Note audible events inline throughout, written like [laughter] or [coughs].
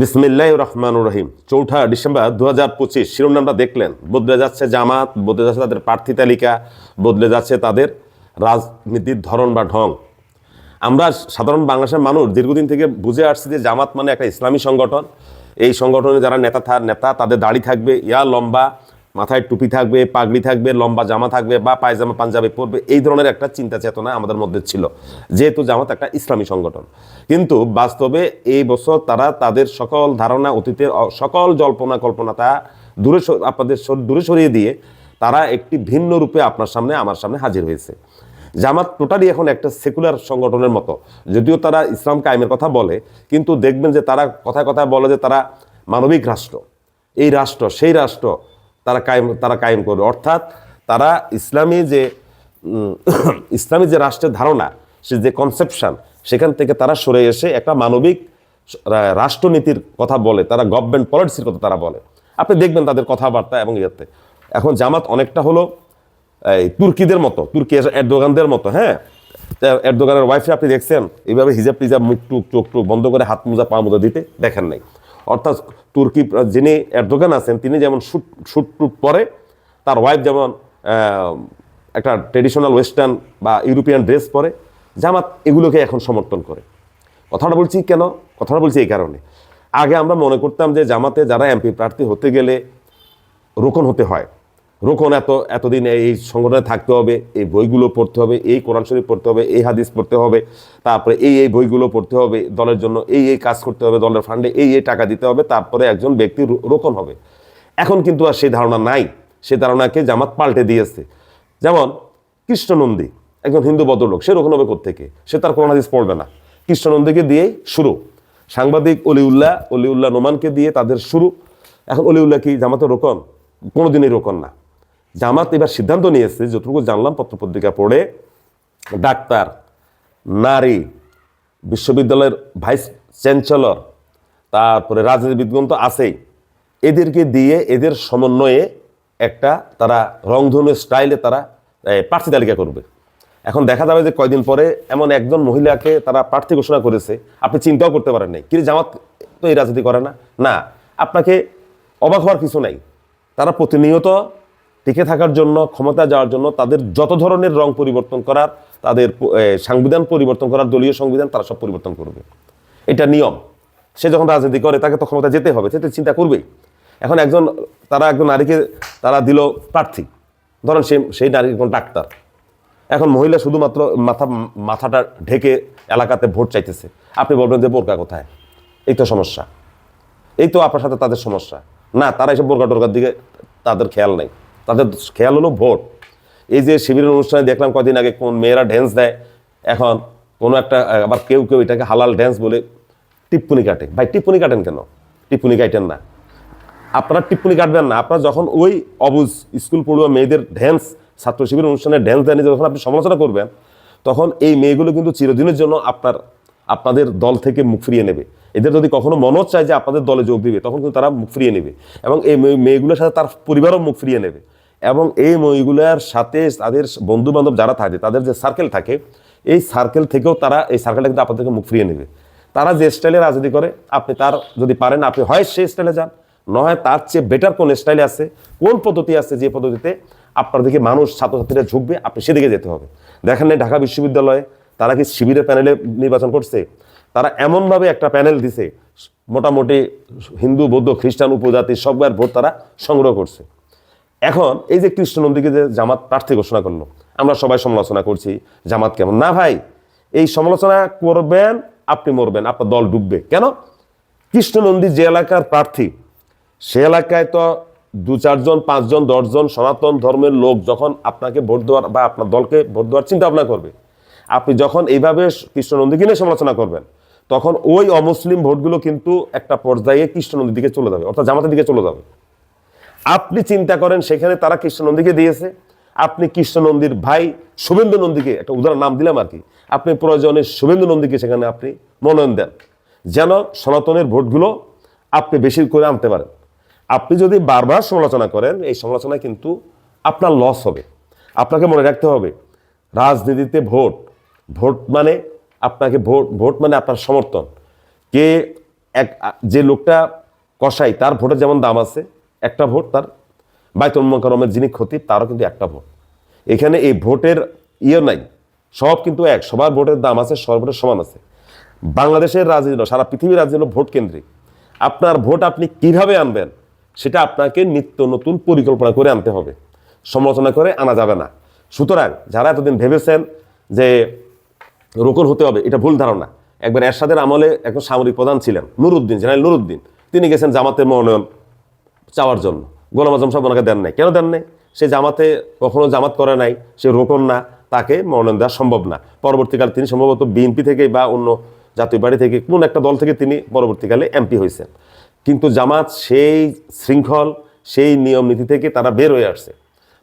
বিসমিল্লাহ রহমান রহিম। চৌঠা ডিসেম্বর দু হাজার পঁচিশ শিরোনামটা দেখলেন। বদলে যাচ্ছে জামাত, বদলে যাচ্ছে তাদের প্রার্থী তালিকা, বদলে যাচ্ছে তাদের রাজনীতির ধরন বা ঢং। আমরা সাধারণ বাংলাদেশের মানুষ দীর্ঘদিন থেকে বুঝে আসছি যে জামাত মানে একটা ইসলামী সংগঠন। এই সংগঠনে যারা নেতা নেতা, তাদের দাড়ি থাকবে, ইয়া লম্বা মাথায় টুপি থাকবে, পাগড়ি থাকবে, লম্বা জামা থাকবে বা পায়জামা, পাঞ্জাবি পরবে, এই ধরনের একটা চিন্তা চেতনা আমাদের মধ্যে ছিল। যেহেতু জামাত একটা ইসলামী সংগঠন। কিন্তু বাস্তবে এই বছর তারা তাদের সকল ধারণা, অতীতের সকল জল্পনা, কল্পনা তা দূরে আপনাদের দূরে সরিয়ে দিয়ে তারা একটি ভিন্ন রূপে আপনার সামনে, আমার সামনে হাজির হয়েছে। জামাত টোটালি এখন একটা সেকুলার সংগঠনের মতো। যদিও তারা ইসলাম কায়েমের কথা বলে, কিন্তু দেখবেন যে তারা কথায় কথায় বলে যে তারা মানবিক রাষ্ট্র। এই রাষ্ট্র, সেই রাষ্ট্র তারা কায়েম তারা কায়েম করবে। অর্থাৎ তারা ইসলামী যে [coughs] ইসলামী যে রাষ্ট্রের ধারণা, সে যে কনসেপশন সেখান থেকে তারা সরে এসে একটা মানবিক রাষ্ট্রনীতির কথা বলে, তারা গভর্নমেন্ট পলিটিক্সের কথা তারা বলে। আপনি দেখবেন তাদের কথাবার্তা এবং ইয়েতে। এখন জামাত অনেকটা হলো, এই তুর্কিদের মতো, তুর্কি এরদোগানদের মতো হ্যাঁ? এরদোগানের ওয়াইফে আপনি দেখছেন, এইভাবে হিজাব টিজাব মুখ টুক চোখ টুক বন্ধ করে হাত মোজা পা মোজা দিতে দেখেন নাই। অর্থাৎ তুর্কি যিনি এরদোগান আছেন, তিনি যেমন শুট শুট টুট পরে, তার ওয়াইফ যেমন একটা ট্রেডিশনাল ওয়েস্টার্ন বা ইউরোপিয়ান ড্রেস পরে, জামাত এগুলোকে এখন সমর্থন করে। কথাটা বলছি কেন? কথাটা বলছি এই কারণে। আগে আমরা মনে করতাম যে জামাতে যারা এমপি প্রার্থী হতে গেলে রোকন হতে হয়। রোকন এত, এতদিন এই সংগঠনে থাকতে হবে, এই বইগুলো পড়তে হবে, এই কোরআন শরীফ পড়তে হবে, এই হাদিস পড়তে হবে, তারপরে এই এই বইগুলো পড়তে হবে, দলের জন্য এই এই কাজ করতে হবে, দলের ফান্ডে এই এই টাকা দিতে হবে, তারপরে একজন ব্যক্তি রোকন হবে। এখন কিন্তু আর সেই ধারণা নাই, সেই ধারণাকে জামাত পাল্টে দিয়েছে। যেমন কৃষ্ণনন্দী, একজন হিন্দু ভদ্রলোক, সে রোকন হবে থেকে সে তার কোরআন হাদিস পড়বে না। কৃষ্ণনন্দীকে দিয়েই শুরু। সাংবাদিক অলিউল্লাহ অলিউল্লাহ নোমানকে দিয়ে তাদের শুরু। এখন অলিউল্লাহ কি জামাতের রোকন? কোনোদিনই রোকন না। জামাত এবার সিদ্ধান্ত নিয়েছে, যতটুকু জানলাম, পত্রপত্রিকা পড়ে ডাক্তার, নারী, বিশ্ববিদ্যালয়ের ভাইস চ্যান্সেলর, তারপরে রাজনীতিবিদগণ তো আছেই, এদেরকে দিয়ে এদের সমন্বয়ে একটা তারা রংধনু স্টাইলে তারা প্রার্থী তালিকা করবে। এখন দেখা যাবে যে কয়দিন পরে এমন একজন মহিলাকে তারা প্রার্থী ঘোষণা করেছে, আপনি চিন্তাও করতে পারেন নাই। কিন্তু জামাত তো এই রাজনীতি করে না? না, আপনাকে অবাক হওয়ার কিছু নাই। তারা প্রতিনিয়ত টিকে থাকার জন্য, ক্ষমতা যাওয়ার জন্য, তাদের যত ধরনের রং পরিবর্তন করার, তাদের সংবিধান পরিবর্তন করার, দলীয় সংবিধান, তারা সব পরিবর্তন করবে। এটা নিয়ম। সে যখন রাজনীতি করে, তাকে তো ক্ষমতা যেতে হবে, সে তো চিন্তা করবেই। এখন একজন, তারা একজন নারীকে, তারা দিল প্রার্থী। ধরেন সে, সেই নারী একজন ডাক্তার। এখন মহিলা শুধুমাত্র মাথা, মাথাটা ঢেকে এলাকাতে ভোট চাইতেছে। আপনি বলবেন যে বোরকা কোথায়? এই তো সমস্যা। এই তো আপনার সাথে তাদের সমস্যা। না, তারা এসব বোরকা টোরকার দিকে তাদের খেয়াল নেই। তাদের খেয়াল হলো ভোট। এই যে শিবিরের অনুষ্ঠানে দেখলাম কদিন আগে কোন মেয়েরা ড্যান্স দেয়, এখন কোনো একটা, আবার কেউ কেউ এটাকে হালাল ড্যান্স বলে টিপ্পুনি কাটে। ভাই, টিপ্পুনি কাটেন কেন? টিপ্পুনি কাটেন না। আপনারা টিপ্পনি কাটবেন না। আপনারা যখন ওই অবুজ স্কুল পড়ুয়া মেয়েদের ড্যান্স ছাত্র শিবির অনুষ্ঠানে ড্যান্স দেন যখন আপনি সমালোচনা করবেন, তখন এই মেয়েগুলো কিন্তু চিরদিনের জন্য আপনার, আপনাদের দল থেকে মুখ ফিরিয়ে নেবে। এদের যদি কখনো মনে চায় যে আপনাদের দলে যোগ দিবে, তখন কিন্তু তারা মুখ ফিরিয়ে নেবে। এবং এই মেয়েগুলোর সাথে তার পরিবারও মুখ ফিরিয়ে নেবে। এবং এই মেয়েগুলোর সাথে তাদের বন্ধু বান্ধব যারা থাকে, তাদের যে সার্কেল থাকে, এই সার্কেল থেকেও তারা, এই সার্কেলটা কিন্তু আপনাদেরকে মুখ ফিরিয়ে নেবে। তারা যে স্টাইলে রাজনীতি করে, আপনি তার যদি পারেন, আপনি হয় সেই স্টাইলে যান, নয় তার চেয়ে বেটার কোন স্টাইলে আছে, কোন পদ্ধতি আছে যে পদ্ধতিতে আপনার দিকে মানুষ ছাত্রছাত্রীরা ঝুঁকবে, আপনি সেদিকে যেতে হবে। দেখেন নাই, ঢাকা বিশ্ববিদ্যালয়ে তারা কি শিবিরের প্যানেলে নির্বাচন করছে? তারা এমনভাবে একটা প্যানেল দিছে, মোটামুটি হিন্দু, বৌদ্ধ, খ্রিস্টান, উপজাতি সবার ভোট তারা সংগ্রহ করছে। এখন এই যে কৃষ্ণনন্দীকে যে জামাত প্রার্থী ঘোষণা করল, আমরা সবাই সমালোচনা করছি, জামাত কেমন? না ভাই, এই সমালোচনা করবেন, আপনি মরবেন, আপনার দল ডুববে। কেন? কৃষ্ণনন্দী যে এলাকার প্রার্থী, সে এলাকায় তো দু চারজন, পাঁচজন, দশজন সনাতন ধর্মের লোক যখন আপনাকে ভোট দেওয়ার বা আপনার দলকে ভোট দেওয়ার চিন্তা ভাবনা করবে। আপনি যখন এইভাবে কৃষ্ণনন্দীকে নিয়ে সমালোচনা করবেন, তখন ওই অমুসলিম ভোটগুলো কিন্তু একটা পর্যায়ে কৃষ্ণনন্দীর দিকে চলে যাবে, অর্থাৎ জামাতের দিকে চলে যাবে। আপনি চিন্তা করেন, সেখানে তারা কৃষ্ণনন্দীকে দিয়েছে। আপনি কৃষ্ণনন্দীর ভাই শুভেন্দু নন্দীকে একটা উদাহরণ, নাম দিলাম আর কি। আপনি প্রয়োজনে শুভেন্দু নন্দীকে সেখানে আপনি মনোনয়ন দেন। যেন সনাতনের ভোটগুলো আপনি বেশি করে আনতে পারেন। আপনি যদি বারবার সমালোচনা করেন, এই সমালোচনা কিন্তু আপনার লস হবে। আপনাকে মনে রাখতে হবে, রাজনীতিতে ভোট ভোট মানে আপনাকে ভোট ভোট মানে আপনার সমর্থন। কে এক, যে লোকটা কষাই তার ভোটের যেমন দাম আছে একটা ভোট তার। বাইতুল মোকারমের যিনি খতিব তারও কিন্তু একটা ভোট। এখানে এই ভোটের ইয়ে নাই। সব কিন্তু এক। সবার ভোটের দাম আছে সবার ভোটের সমান আছে। বাংলাদেশের রাজনীতি নয়, সারা পৃথিবীর রাজনীতি হলো ভোট কেন্দ্রিক। আপনার ভোট আপনি কীভাবে আনবেন সেটা আপনাকে নিত্য নতুন পরিকল্পনা করে আনতে হবে। সমালোচনা করে আনা যাবে না। সুতরাং যারা এতদিন ভেবেছেন যে রোকন হতে হবে এটা ভুল ধারণা। একবার এরশাদের আমলে একজন সামরিক প্রধান ছিলেন নুরুদ্দিন জেনারেল নুরুদ্দিন। তিনি গেছেন জামাতের মনোনয়ন। চাওয়ার জন্য। গোলাম আজম সাহেব ওনাকে দেন নাই। কেন দেন নাই? সে জামাতে কখনো জামাত করে নাই, সে রোকন না, তাকে মনোনয়ন দেওয়া সম্ভব না। পরবর্তীকালে তিনি সম্ভবত বিএনপি থেকে বা অন্য জাতীয় পার্টি থেকে কোন একটা দল থেকে তিনি পরবর্তীকালে এমপি হয়েছেন। কিন্তু জামাত সেই শৃঙ্খল, সেই নিয়ম নীতি থেকে তারা বের হয়ে আসছে।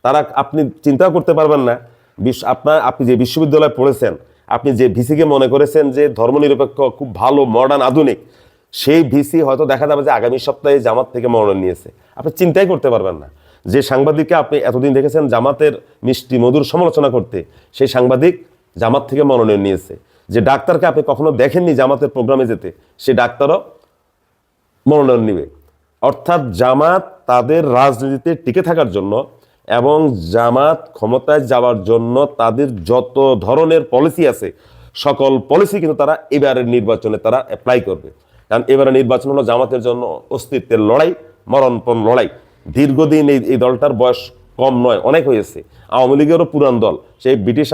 তারা আপনি চিন্তাও করতে পারবেন না বিশ্ব আপনার, আপনি যে বিশ্ববিদ্যালয়ে পড়েছেন, আপনি যে ভিসিকে মনে করেছেন যে ধর্মনিরপেক্ষ, খুব ভালো মডার্ন আধুনিক সেই ভিসি হয়তো দেখা যাবে যে আগামী সপ্তাহে জামাত থেকে মনোনয়ন নিয়েছে। আপনি চিন্তাই করতে পারবেন না। যে সাংবাদিককে আপনি এতদিন দেখেছেন জামাতের মিষ্টি মধুর সমালোচনা করতে, সেই সাংবাদিক জামাত থেকে মনোনয়ন নিয়েছে। যে ডাক্তারকে আপনি কখনো দেখেননি জামাতের প্রোগ্রামে যেতে, সে ডাক্তারও মনোনয়ন নিবে। অর্থাৎ জামাত তাদের রাজনীতিতে টিকে থাকার জন্য এবং জামাত ক্ষমতায় যাওয়ার জন্য তাদের যত ধরনের পলিসি আছে, সকল পলিসি কিন্তু তারা এবারের নির্বাচনে তারা অ্যাপ্লাই করবে। কারণ এবারে নির্বাচন হলো জামাতের জন্য অস্তিত্বের লড়াই, মরণপণ লড়াই। দীর্ঘদিন এই এই দলটার বয়স কম নয়, অনেক হয়েছে। আওয়ামী লীগেরও পুরান দল, সেই ব্রিটিশ